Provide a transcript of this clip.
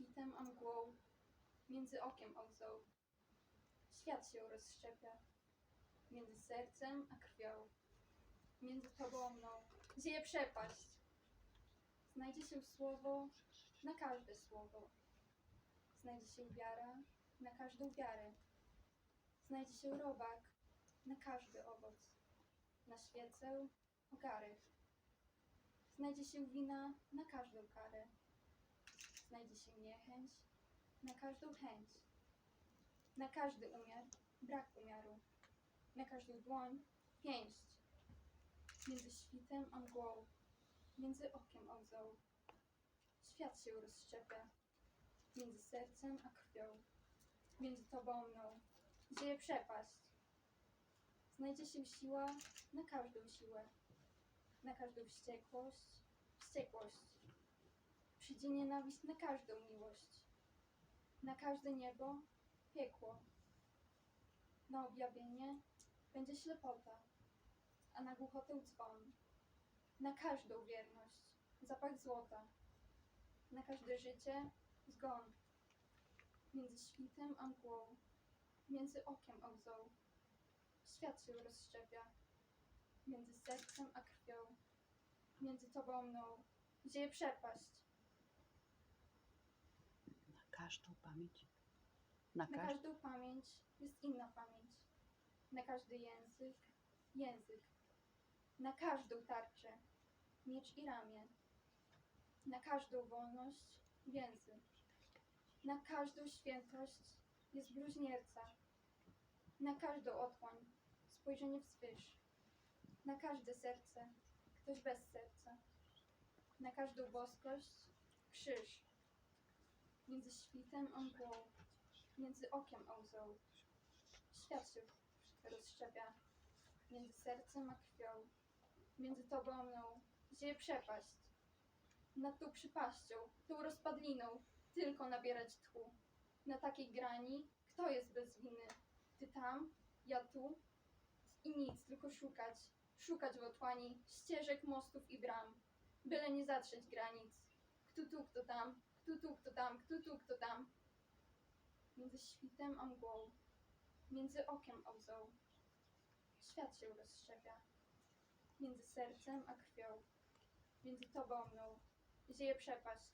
świtem a mgłą, między okiem a łzą. Świat się rozszczepia, między sercem a krwią, między tobą a mną, zieje przepaść. Znajdzie się słowo na każde słowo. Znajdzie się wiara na każdą wiarę. Znajdzie się robak na każdy owoc. Na świecę ogary. Znajdzie się wina na każdą karę. Znajdzie się niechęć na każdą chęć. Na każdy umiar brak umiaru. Na każdą dłoń pięść. Między świtem a mgłą, między okiem a łzą. Świat się rozszczepia, między sercem a krwią, między tobą mną. Dzieje przepaść. Znajdzie się siła na każdą siłę, na każdą wściekłość, wściekłość. Przyjdzie nienawiść na każdą miłość, na każde niebo piekło. Na objawienie będzie ślepota, a na głuchotę dzwon. Na każdą wierność zapach złota, na każde życie zgon. Między świtem a mgłą, między okiem a łzą. Świat się rozszczepia, między sercem a krwią, między tobą mną. Dzieje przepaść. Na każdą pamięć. Na Na każdą. każdą pamięć jest inna pamięć. Na każdy język język. Na każdą tarczę miecz i ramię. Na każdą wolność więzy. Na każdą świętość jest bluźnierca. Na każdą otchłań spojrzenie wzwyż. Na każde serce ktoś bez serca. Na każdą boskość krzyż. Między świtem a mgłą między okiem łzą. Świat się rozszczepia, między sercem a krwią, między tobą a mną. Dzieje przepaść. Nad tą przypaścią, tą rozpadliną, tylko nabierać tchu. Na takiej grani, kto jest bez winy? Ty tam, ja tu i nic, tylko szukać, szukać w otchłani ścieżek, mostów i bram, byle nie zatrzeć granic. Kto tu, kto tam, kto tu, kto tam, kto tu, kto tam między świtem a mgłą, między okiem a łzą. Świat się rozszczepia, między sercem a krwią, między tobą mną. Zieje przepaść.